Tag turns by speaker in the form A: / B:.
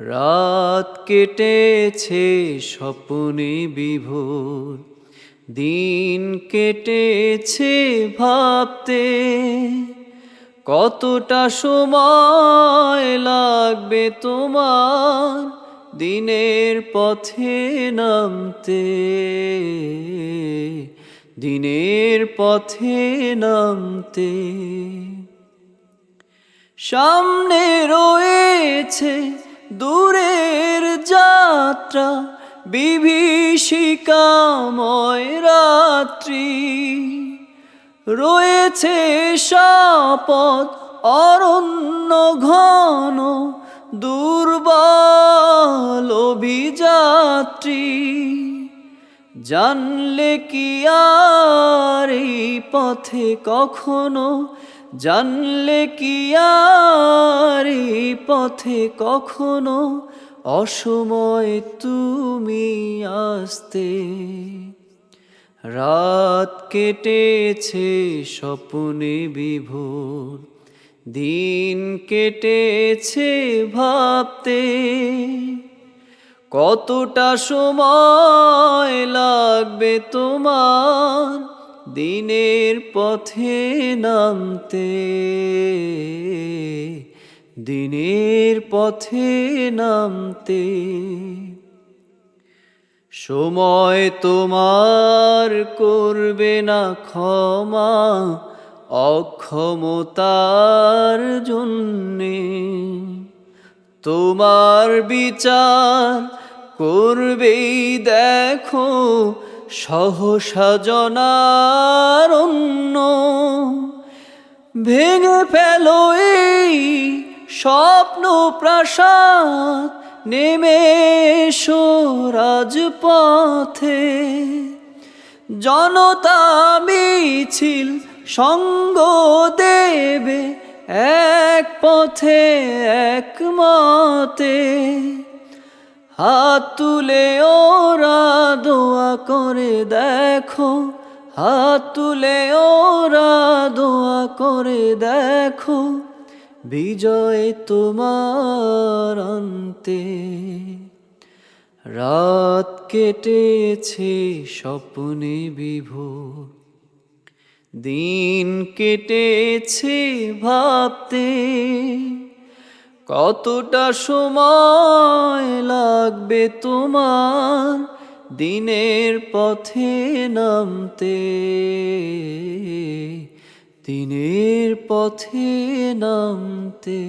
A: রাত কেটেছে স্বপ্নে বিভোর, দিন কেটেছে ভাবতে, কতটা সময় লাগবে তোমার দিনের পথে নামতে? দিনের পথে নামতে। সামনে রয়েছে দূরের যাত্রা বিভীষিকাময় রাত্রি। রয়েছে সাপদ, অরণ্য ঘন, দুর্বল অভিযাত্রী। জানলে কি আর এই পথে কখনো জানলে কি আর পথে কখনো অসময় তুমি আসতে? রাত কেটেছে স্বপ্নে বিভোর, দিন কেটেছে ভাবতে। কতটা সময় লাগবে তোমার? দিনের পথে নামতে, দিনের পথে নামতে। সময় তোমার করবে না ক্ষমা, অক্ষমতার জন্যে। তোমার বিচার করবেই দেখো সহসা জনার অন্য ভেঙে ফেলো এই স্বপ্ন প্রাসাদ, নেমে রাজপথে। জনতা মিছিল সঙ্গ দেবে এক পথে, এক মতে। হাত তুলে ওরা দোয়া করে দেখো, হাত তুলে ওরা দোয়া করে দেখো, বিজয় তোমার অন্তে। রাত কেটেছে স্বপ্নে বিভোর দিন কেটেছে ভাবতে। কতটা সময় লাগবে তোমার? দিনের পথে নামতে দিনের পথে নামতে।